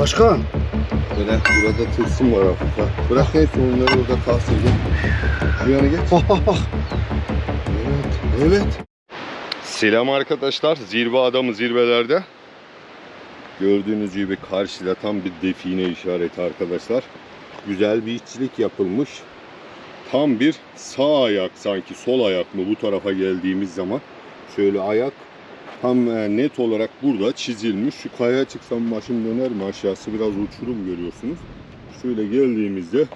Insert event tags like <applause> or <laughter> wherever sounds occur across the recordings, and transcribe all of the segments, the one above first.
Başkan. Bırak burada tılsım var ha. Bırak neyse onları orada kalsın gel. Şu yana geç. Bak bak bak. Evet, evet. Selam arkadaşlar. Zirve adamı zirvelerde. Gördüğünüz gibi karşıda tam bir define işareti arkadaşlar. Güzel bir işçilik yapılmış. Tam bir sağ ayak sanki sol ayak mı bu tarafa geldiğimiz zaman. Şöyle ayak tam e, net olarak burada çizilmiş. Şu kayaya çıksam başım döner mi aşağısı biraz uçurum görüyorsunuz. Şöyle geldiğimizde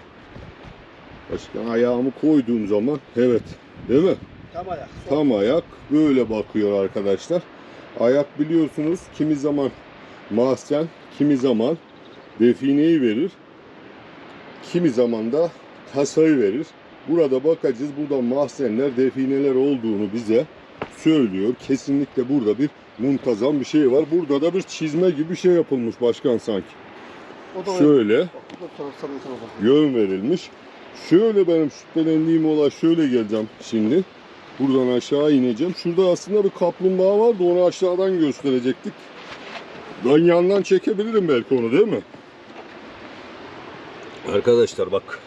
başka ayağımı koyduğum zaman evet değil mi? Tam ayak. Tam ayak böyle bakıyor arkadaşlar. Ayak biliyorsunuz kimi zaman mahzen, kimi zaman defineyi verir. Kimi zaman da kasayı verir. Burada bakacağız. Burada mahzenler, defineler olduğunu bize söylüyor. Kesinlikle burada bir muntazam bir şey var. Burada da bir çizme gibi bir şey yapılmış başkan sanki. O da Şöyle taraftan yön verilmiş. Şöyle benim şüphelendiğim olay şöyle geleceğim şimdi. Buradan aşağı ineceğim. Şurada aslında bir kaplumbağa vardı. Onu aşağıdan gösterecektik. Ben yandan çekebilirim belki onu değil mi? Arkadaşlar bak.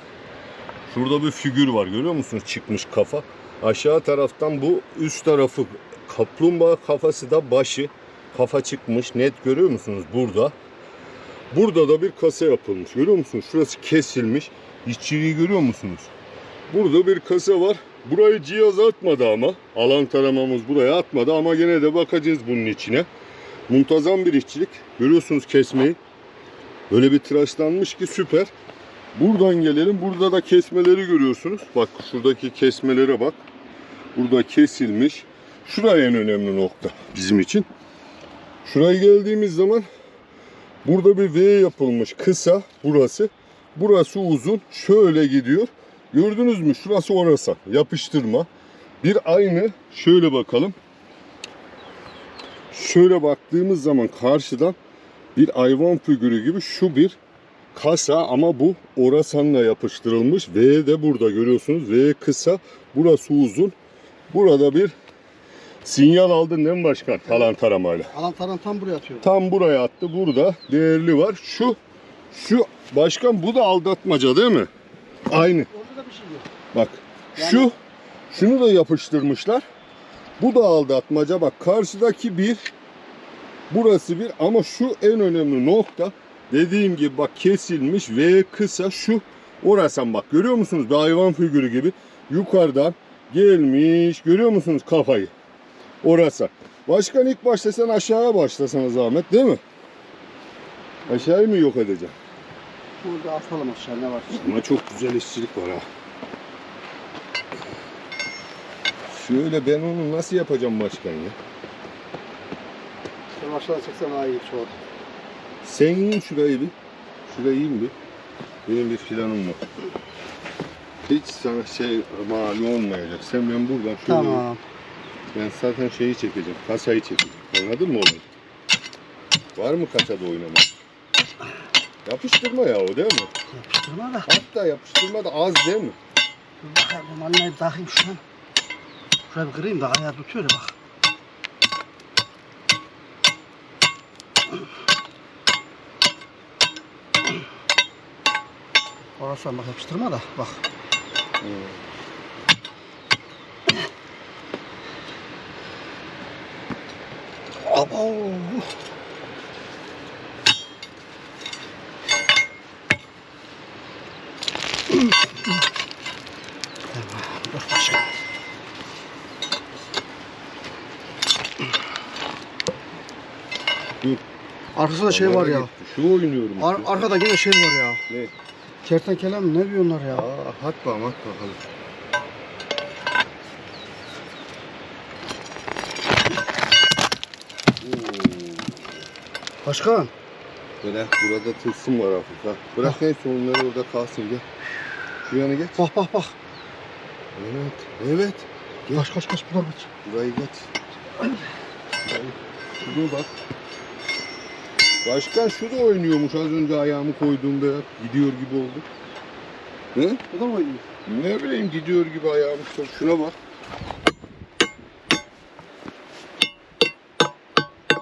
Şurada bir figür var görüyor musunuz? Çıkmış kafa. Aşağı taraftan bu üst tarafı kaplumbağa kafası da başı. Kafa çıkmış net görüyor musunuz burada? Burada da bir kasa yapılmış. Görüyor musunuz? Şurası kesilmiş. İşçiliği görüyor musunuz? Burada bir kasa var. Burayı cihaz atmadı ama. Alan taramamız buraya atmadı ama gene de bakacağız bunun içine. Muntazam bir işçilik. Görüyorsunuz kesmeyi. Böyle bir tıraşlanmış ki süper. Buradan gelelim. Burada da kesmeleri görüyorsunuz. Bak şuradaki kesmelere bak. Burada kesilmiş. Şuraya en önemli nokta bizim için. Şuraya geldiğimiz zaman Burada bir V yapılmış kısa burası. Burası uzun. Şöyle gidiyor. Gördünüz mü? Şurası orası. Yapıştırma. Bir aynı şöyle bakalım. Şöyle baktığımız zaman karşıdan bir hayvan figürü gibi şu bir kasa ama bu orasanla yapıştırılmış. V de burada görüyorsunuz. V kısa. Burası uzun. Burada bir sinyal aldın değil mi başkan? Kalan taramayla. Alan taran tam buraya atıyor. Tam buraya attı. Burada değerli var. Şu şu başkan bu da aldatmaca değil mi? Aynı. Orada da bir şey yok. Bak. Yani- Şu şunu da yapıştırmışlar. Bu da aldatmaca. Bak karşıdaki bir burası bir ama şu en önemli nokta dediğim gibi bak kesilmiş ve kısa şu orasan bak görüyor musunuz bir hayvan figürü gibi yukarıdan gelmiş görüyor musunuz kafayı orası. Başkan ilk başta sen aşağıya başlasana zahmet değil mi? Aşağıyı mı yok edeceğim? Burada asalım aşağı ne var? Ama çok güzel işçilik var ha. Şöyle ben onu nasıl yapacağım başkan ya? Sen aşağıdan çeksen daha iyi an. Sen yiyin şurayı bir. Şurayı yiyin bir. Benim bir planım var. Hiç sana şey mal olmayacak. Sen ben buradan şöyle... Tamam. Ben zaten şeyi çekeceğim. Kasayı çekeceğim. Anladın mı oğlum? Var mı kasada oynama? Yapıştırma ya o değil mi? Yapıştırma da. Hatta yapıştırma da az değil mi? Dur bakayım bir takayım şu an. Şuraya bir kırayım da ayağı tutuyor ya bak. Orası bak yapıştırma da bak. Abo. Tamam, dur başka. Dur. Arkasında şey var ya. Şu oynuyorum. Ar arkada yine şey var ya. Ne? Kertenkele mi ne diyorlar ya? Aa, at bakalım at bakalım. Başkan. Bırak burada tılsım var hafif ha. Bırak neyse onları orada kalsın gel. Şu yana geç. Bak bak bak. Evet. Evet. Kaç kaç kaç buradan kaç. Burayı geç. Şuraya bak. Başkan şu da oynuyormuş az önce ayağımı koyduğumda. Gidiyor gibi oldu. Hı? Bu da mı oynuyor? Ne bileyim gidiyor gibi ayağımı koy. Şuna bak.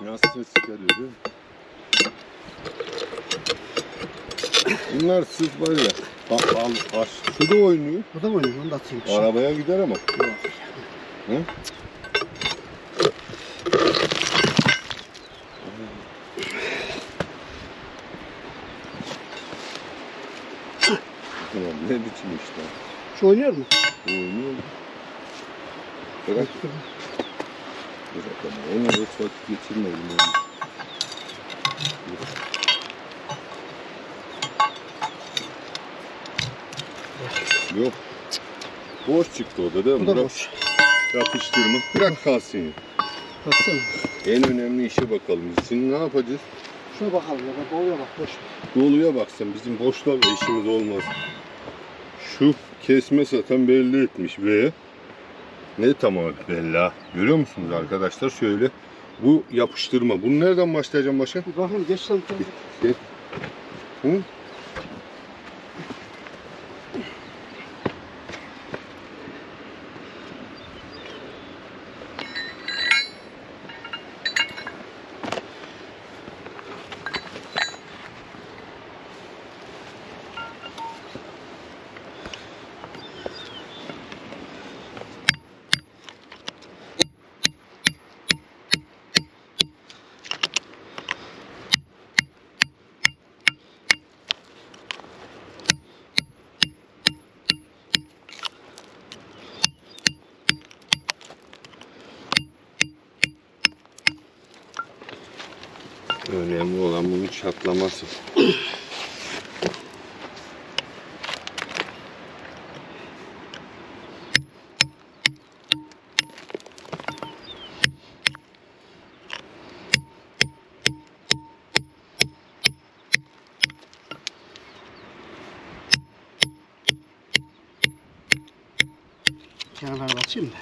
Nasıl ses çıkarıyor değil mi? Bunlar sırf böyle. Bak al, al. Şu da oynuyor. Bu da mı oynuyor? Onu da atayım. Arabaya gider ama. Hı? Biçim işte. Şu oynuyor mu? Oynuyor. Bırak. Bırak ama. Onu hiç vakit geçirmedim. Yani. Yok. Boş çıktı o da değil mi? Bu da Bırak boş. Yapıştırma. Bırak kalsın ya. Baksana. En önemli işe bakalım. Şimdi ne yapacağız? Şuna bakalım ya. Bak oluyor bak boş. Doluya baksan bizim boşlarla işimiz olmaz. Şu kesme satan belli etmiş ve ne tamam belli ha. Görüyor musunuz arkadaşlar? Şöyle bu yapıştırma. Bunu nereden başlayacağım başa? Bakayım geç sen. Hı? Önemli olan bunun çatlaması. Kenarları açayım da.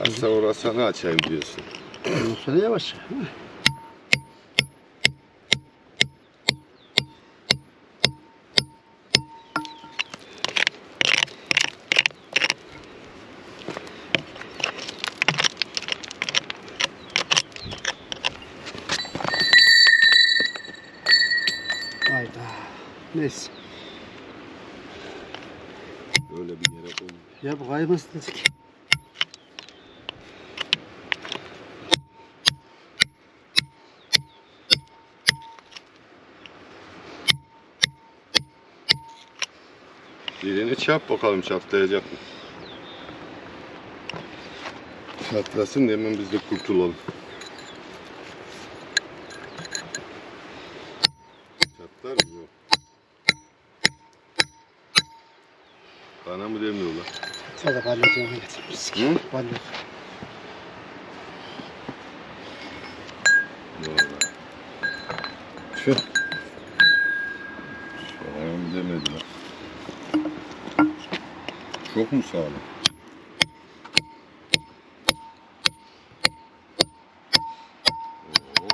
Hasta orasını açayım diyorsun. Ondan sonra yavaş. Kaymasın dedik. Birini çap bakalım çatlayacak mı? Çatlasın da hemen biz de kurtulalım. Çatlar mı? Yok. Bana mı demiyorlar? Sonra balyozunu Hı? Balyoz. Tüh. Sağlam demediler. Çok mu sağlam?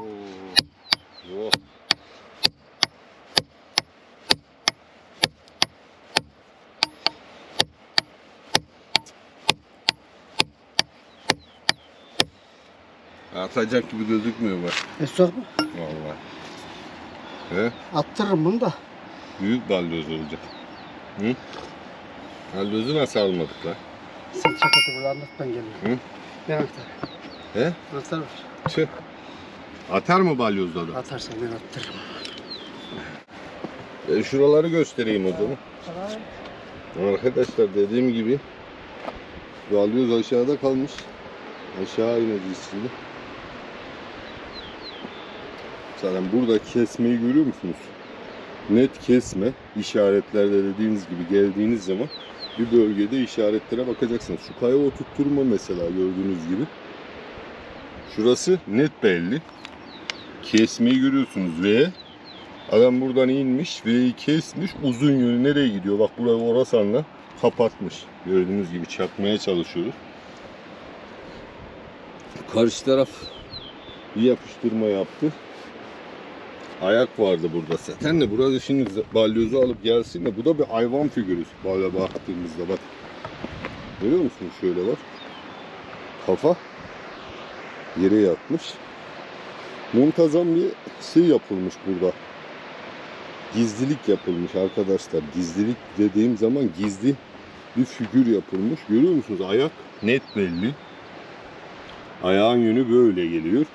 Oo. Oh. Atacak gibi gözükmüyor bak. E sokma. Vallahi. He? Attırırım bunu da. Büyük balyoz olacak. Hı? Balyozu nasıl almadık lan? Sen çakatı burada anlat ben geliyorum. Hı? Ben atar. He? Anahtar var. Tüh. Atar mı balyozda da? Atarsan ben attırırım. Ben şuraları göstereyim o zaman. Arkadaşlar dediğim gibi balyoz aşağıda kalmış. Aşağı ineceğiz şimdi. Zaten burada kesmeyi görüyor musunuz? Net kesme işaretlerde dediğiniz gibi geldiğiniz zaman bir bölgede işaretlere bakacaksınız. Şu kaya oturtturma mesela gördüğünüz gibi. Şurası net belli. Kesmeyi görüyorsunuz ve adam buradan inmiş V'yi kesmiş uzun yönü nereye gidiyor? Bak burayı Orasan'la kapatmış. Gördüğünüz gibi çakmaya çalışıyoruz. Karşı taraf bir yapıştırma yaptı. Ayak vardı burada zaten de burada şimdi balyozu alıp gelsin de bu da bir hayvan figürü böyle baktığımızda bak. Görüyor musunuz şöyle bak. Kafa yere yatmış. Muntazam bir şey yapılmış burada. gizlilik yapılmış arkadaşlar. Gizlilik dediğim zaman gizli bir figür yapılmış. Görüyor musunuz? Ayak net belli. Ayağın yönü böyle geliyor.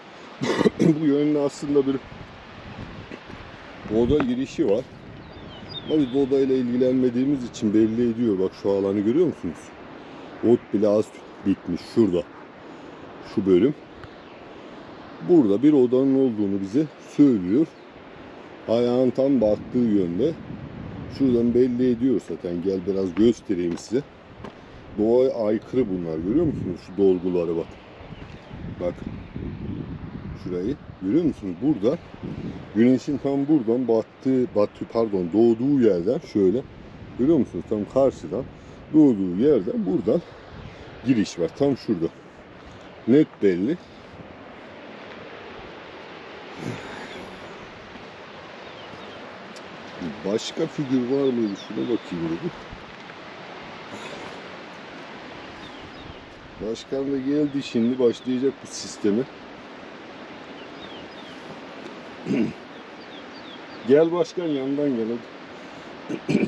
<coughs> Bu yönde aslında bir oda girişi var. Ama biz bu odayla ilgilenmediğimiz için belli ediyor. Bak şu alanı görüyor musunuz? Ot bile az bitmiş şurada. Şu bölüm. Burada bir odanın olduğunu bize söylüyor. Ayağın tam baktığı yönde. Şuradan belli ediyor zaten. Gel biraz göstereyim size. Doğaya aykırı bunlar. Görüyor musunuz? Şu dolguları bak. Bak. Şurayı. Görüyor musunuz? Burada güneşin tam buradan battığı, batı pardon doğduğu yerden şöyle. Görüyor musunuz? Tam karşıdan doğduğu yerden buradan giriş var. Tam şurada. Net belli. Başka figür var mıydı? Şuna bakayım dedim. Başkan da geldi şimdi başlayacak bu sistemi. Gel başkan yandan gel hadi.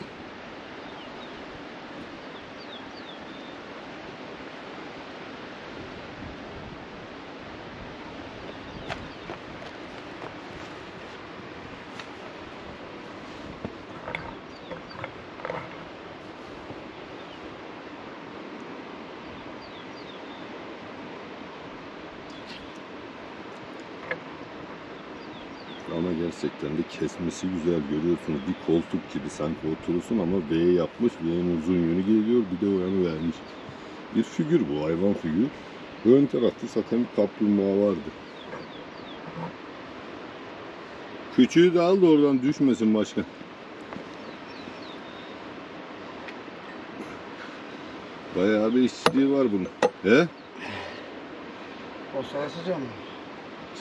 Ama gerçekten de kesmesi güzel görüyorsunuz. Bir koltuk gibi sanki oturursun ama V yapmış. V'nin uzun yönü geliyor. Bir de oranı vermiş. Bir figür bu. Hayvan figür. Ön tarafta zaten bir kaplumbağa vardı. Küçüğü de al da oradan düşmesin başka. Bayağı bir işçiliği var bunun. He? O sarsıca mı?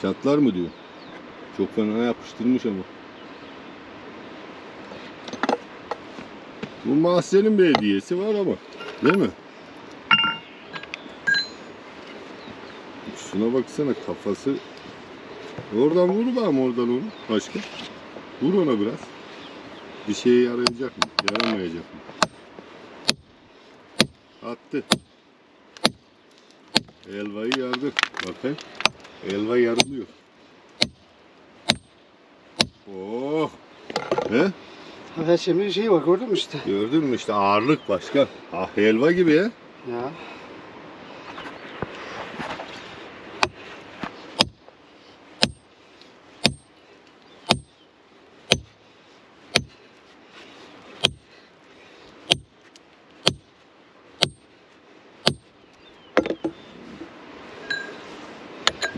Çatlar mı diyor? Çok fena yapıştırmış ama. Bu mahzenin bir hediyesi var ama. Değil mi? Şuna baksana kafası. Oradan vur bakalım oradan onu. Başka. Vur ona biraz. Bir şeye yarayacak mı? Yaramayacak mı? Attı. Elvayı yardı. Bakın. Elva yarılıyor. Oh. He? Her şeyin bir şeyi var gördün mü işte. Gördün mü işte ağırlık başka. Ah helva gibi ya. Ya.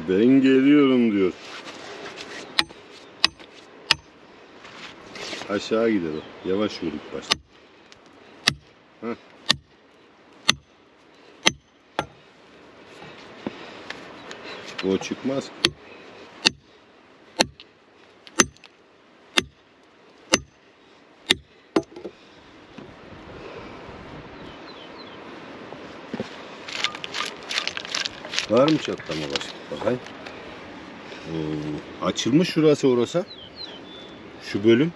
Ben geliyorum diyor. Aşağı yürü ilk başta. Heh. O çıkmaz. Var mı çatlama başka? Bakayım. Oo, açılmış şurası orası. Şu bölüm.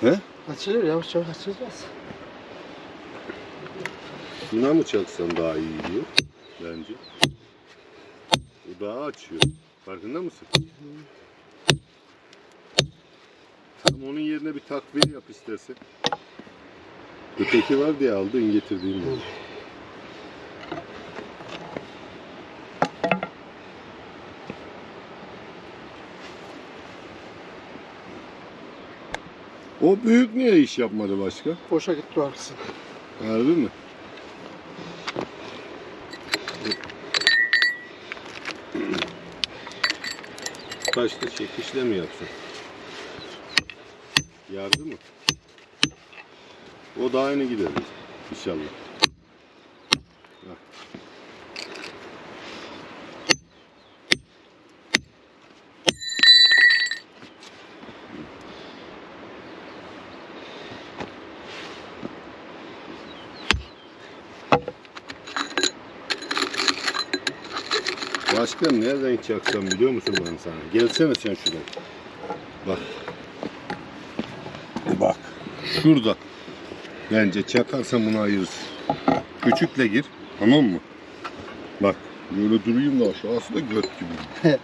He? Açılır yavaş yavaş açılacağız. Şuna mı çaksam daha iyi diyor bence. Bu daha açıyor. Farkında mısın? Tam onun yerine bir takviye yap istersen. Öteki var diye aldın getirdiğin gibi. O büyük niye iş yapmadı başka? Boşa gitti arkası. Harbi mi? Kaçta çekişle mi yapsın? Yardı mı? O da aynı gider inşallah. Nereden çaksam biliyor musun ben sana? Gelsene sen şuradan. Bak. Bak. Şurada. Bence çakarsan bunu ayırırsın. Küçükle gir. Tamam mı? Bak. Böyle durayım da aşağısı da göt gibi. <laughs>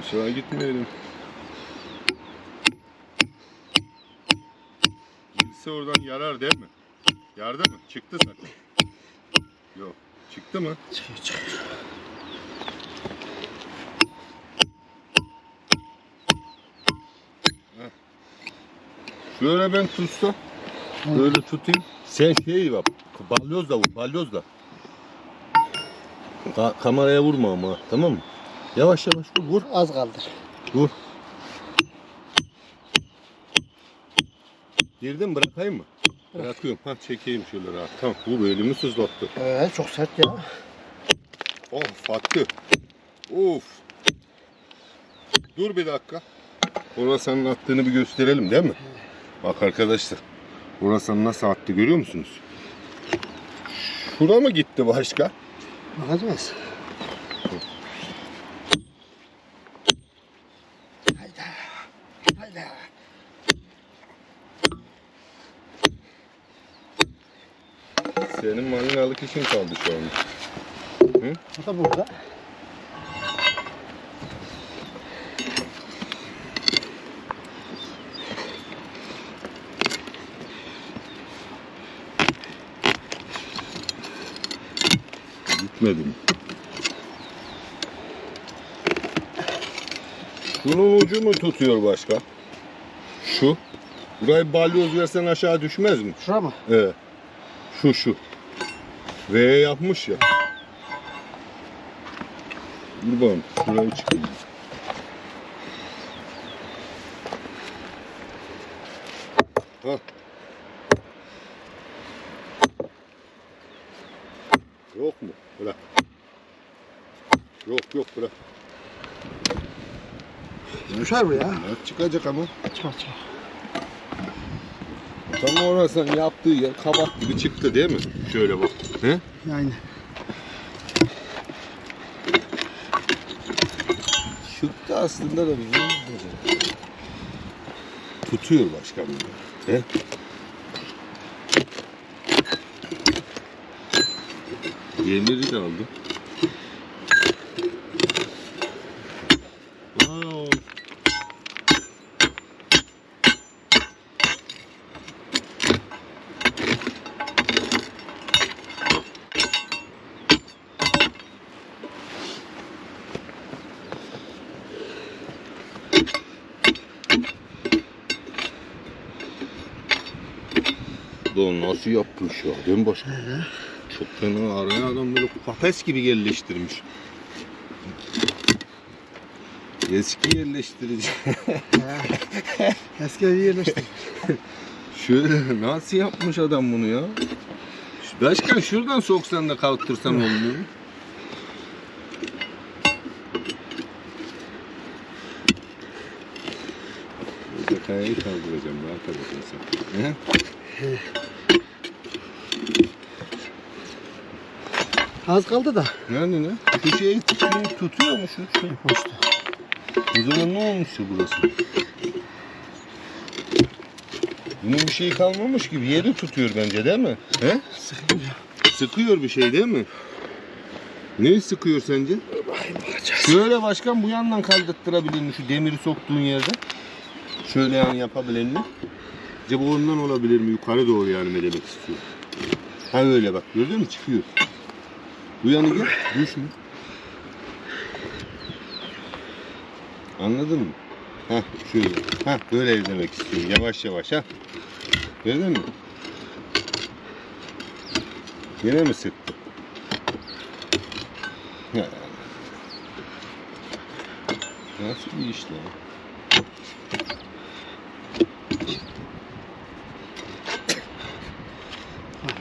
Aşağı gitmeyelim. Girse oradan yarar değil mi? Yardı mı? Çıktı zaten. Yok. Çıktı mı? Çıkıyor çıkıyor. Şöyle ben tutsam. Böyle tutayım. Sen şey yap. Balyozla vur. Balyozla. Ka- kameraya vurma ama. Tamam mı? Yavaş yavaş vur. Vur. Az kaldı. Vur. Girdin mi? bırakayım mı? Bırakıyorum. Ha çekeyim şöyle rahat. Tamam. Bu elimi sızlattı. Ee, çok sert ya. Of attı. Of. Dur bir dakika. Orasanın attığını bir gösterelim değil mi? Bak arkadaşlar. Orasan nasıl attı görüyor musunuz? Şura mı gitti başka? Bakacağız. Hayda. Hayda. Senin mangalık işin kaldı şu an. O da burada. Gitmedi mi? Bunun ucu mu tutuyor başka? Şu. Burayı balyoz versen aşağı düşmez mi? Şura mı? Evet. Şu şu. V yapmış ya. Dur bakalım. Şurayı çıkayım. Ha. Yok mu? Bırak. Yok yok bırak. Düşer bu ya. Ya çıkacak ama. Çıkar çıkar. Tam orasının yaptığı yer kabak gibi çıktı değil mi? Şöyle bak. He? Aynen. Çıktı aslında da bizim. Tutuyor başkan bunu. He? Yemiri de aldım. Aa, Lan nasıl yapmış ya? Değil mi başkan? Çok fena araya adam böyle kafes gibi yerleştirmiş. Eski yerleştirici. Eski evi yerleştir. <laughs> Şöyle nasıl yapmış adam bunu ya? Başkan şuradan soksan da kalktırsan olmuyor kayayı kaldıracağım rahat edin sen. Az kaldı da. Yani ne? Şu şeyi tutuyor, tutuyor mu şu? Şey. Boştu. O zaman ne olmuş ya burası? Bunun bir şeyi kalmamış gibi yeri tutuyor bence değil mi? He? Sıkıyor. Sıkıyor bir şey değil mi? Neyi sıkıyor sence? Şöyle başkan bu yandan kaldırttırabilir mi şu demiri soktuğun yerde? Şöyle yani yapabilir mi? Acaba ondan olabilir mi? Yukarı doğru yani ne demek istiyor? Ha öyle bak gördün mü çıkıyor. Bu yanı gel düşme. Anladın mı? Ha şöyle. Ha böyle demek istiyor. Yavaş yavaş ha. Gördün mü? Yine mi sıktı? Nasıl bir iş lan?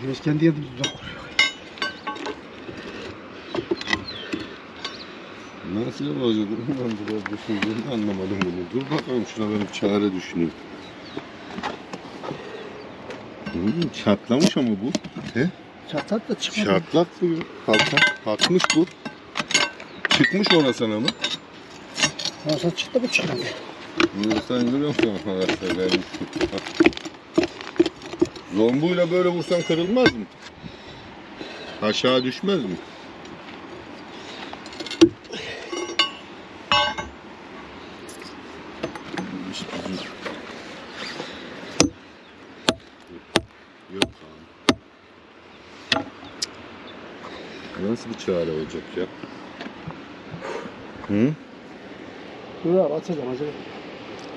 Güneş kendi tuzak kuruyor. Nasıl yapacağız? Ben biraz düşündüğümü anlamadım bunu. Dur bakalım şuna ben bir çare düşüneyim. Hmm, çatlamış ama bu. He? Çatlak da çıkmadı. Çatlak bu. ya. Kalka. Kalkmış bu. Çıkmış orasına mı? Olsa çıktı bu çıkmadı. Vursan görüyor musun <laughs> Zombuyla böyle vursan kırılmaz mı? Aşağı düşmez mi? İşte bizim- Yok abi. Nasıl bir çare olacak ya? Hı? Dur abi açacağım acaba.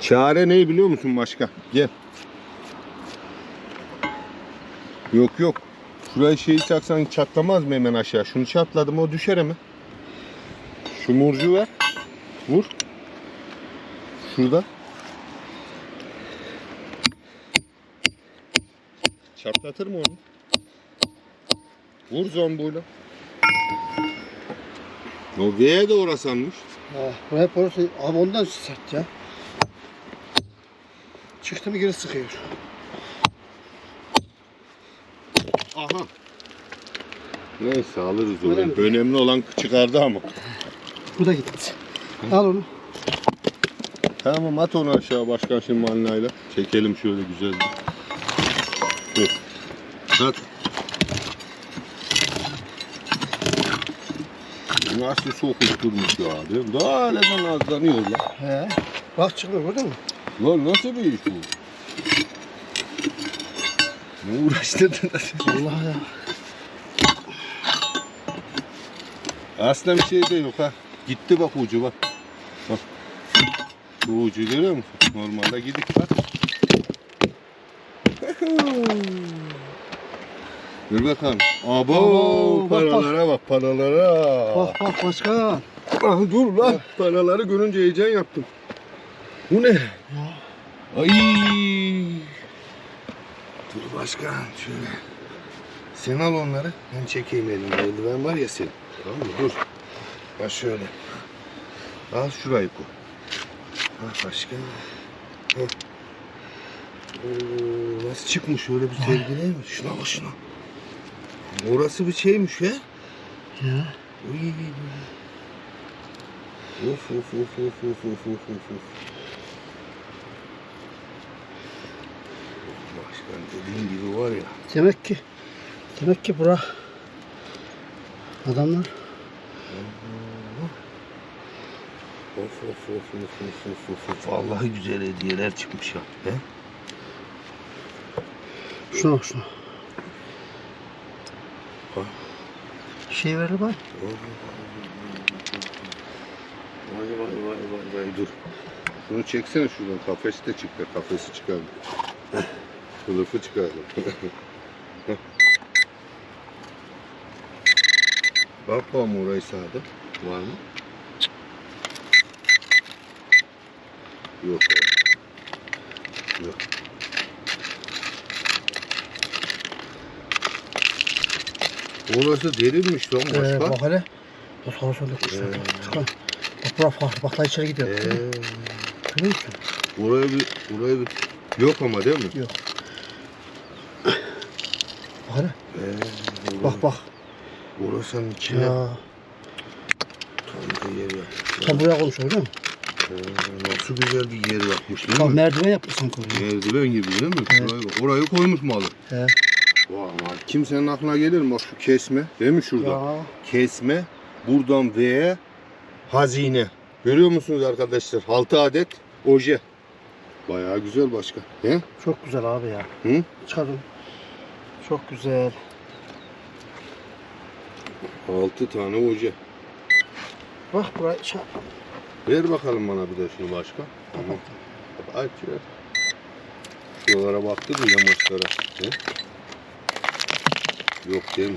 Çare ne biliyor musun başka? Gel. Yok yok. Şuraya şeyi çaksan çatlamaz mı hemen aşağı? Şunu çatladım o düşer hemen. Şu murcu ver. Vur. Şurada. Çatlatır mı onu? Vur zombuyla. De orasanmış. Ha, bu hep orası. Abi ondan sert ya. Çıktı mı geri sıkıyor. Aha. Neyse alırız Önemli. onu. Önemli olan çıkardı ama. Bu da gitti. Al onu. Tamam at onu aşağı başkan şimdi malinayla. Çekelim şöyle güzel. Dur. At. Nasıl sokuşturmuş ya mi? Daha halen azlanıyor lan. He. Bak çıkıyor gördün mü? Lan nasıl bir iş bu? Ne uğraştırdın? Allah ya. Aslında bir şey de yok ha. Gitti bak ucu bak. Bak. Bu ucu görüyor musun? Normalde gidik bak. Dur bakalım. Abo Oo, bak, bak. paralara bak paralara. Bak bak başkan. Ah, dur lan. Paraları görünce heyecan yaptım. Bu ne? Ay. Dur başkan şöyle. Sen al onları. Ben çekeyim elimde. Eldiven var ya senin. Tamam mı? Dur. Bak şöyle. Al şurayı koy. Ha başkan. Heh. Oo, nasıl çıkmış öyle bir sevgileymiş. Şuna bak şuna. Orası bir şeymiş ya. Ya. Uy. Of of of of of of of of of. Başkan dediğin gibi var ya. Demek ki demek ki bura adamlar Of of of of of of of of. Vallahi güzel hediyeler çıkmış ya. He? şuna şuna. Şey verdi bak. Vay vay vay vay vay dur. Şunu çeksene şuradan kafesi de çıktı. Kafesi çıkardı. Kılıfı çıkardı. Bak bakalım orayı sağda. Var mı? Yok. Yok. Orası derinmiş lan Ee, başka. bak hele. Bu sağa sola kuşlar. Ee. Bak bura farklı. Bak içeri gidiyor. Ee, Görüyor musun? Buraya bir, buraya bir... Yok ama değil mi? Bak hele. Ee, Bak bak. Orasının içine Ya. tam bir yer yapmış. Tam buraya koymuş öyle mi? Ee, nasıl güzel bir yer yapmış değil Bak mi? merdiven yapmış sanki oraya. Merdiven gibi değil mi? Evet. Orayı, orayı koymuş malı. He. Kimsenin aklına gelir mi? Bak şu kesme. Değil mi şurada? Ya. Kesme. Buradan V'ye hazine. Görüyor musunuz arkadaşlar? 6 adet oje. Bayağı güzel başka. He? Çok güzel abi ya. Hı? Çıkarın. Çok güzel. 6 tane oje. Bak buraya şey Ver bakalım bana bir de şunu başka. Tamam. Aç ver. Şuralara baktın mı yamaçlara? He? Yok değil mi?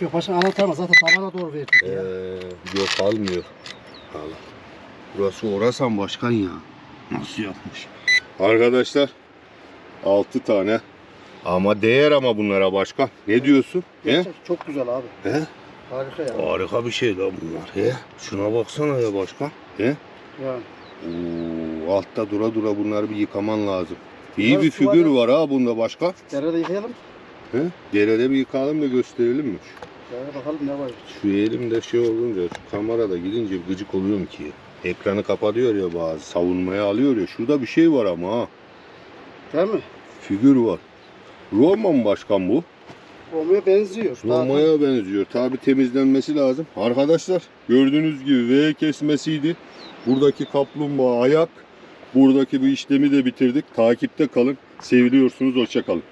Yok başkan anahtar var. Zaten tabana doğru verdik Ee, ya. yok almıyor. Al. Burası Orasan başkan ya. Nasıl yapmış? Arkadaşlar 6 tane. Ama değer ama bunlara başkan. Ne diyorsun? He? Gerçek çok güzel abi. He? Harika ya. Harika bir şey lan bunlar. He? Şuna baksana ya başkan. He? Yani. Oo, altta dura dura bunları bir yıkaman lazım. İyi Evet, bir su var figür ya. var ha bunda başka. Derede yıkayalım. He? Derede bir yıkayalım da gösterelim mi? Derede bakalım ne var. Şu elimde şey olunca, şu kamerada gidince gıcık oluyorum ki. Ekranı kapatıyor ya bazı savunmaya alıyor ya. Şurada bir şey var ama ha. Değil mi? Figür var. Roma mı başkan bu? Roma'ya benziyor. Roma'ya benziyor. Tabi temizlenmesi lazım. Arkadaşlar gördüğünüz gibi V kesmesiydi. Buradaki kaplumbağa ayak. Buradaki bu işlemi de bitirdik. Takipte kalın. Seviliyorsunuz. Hoşça kalın.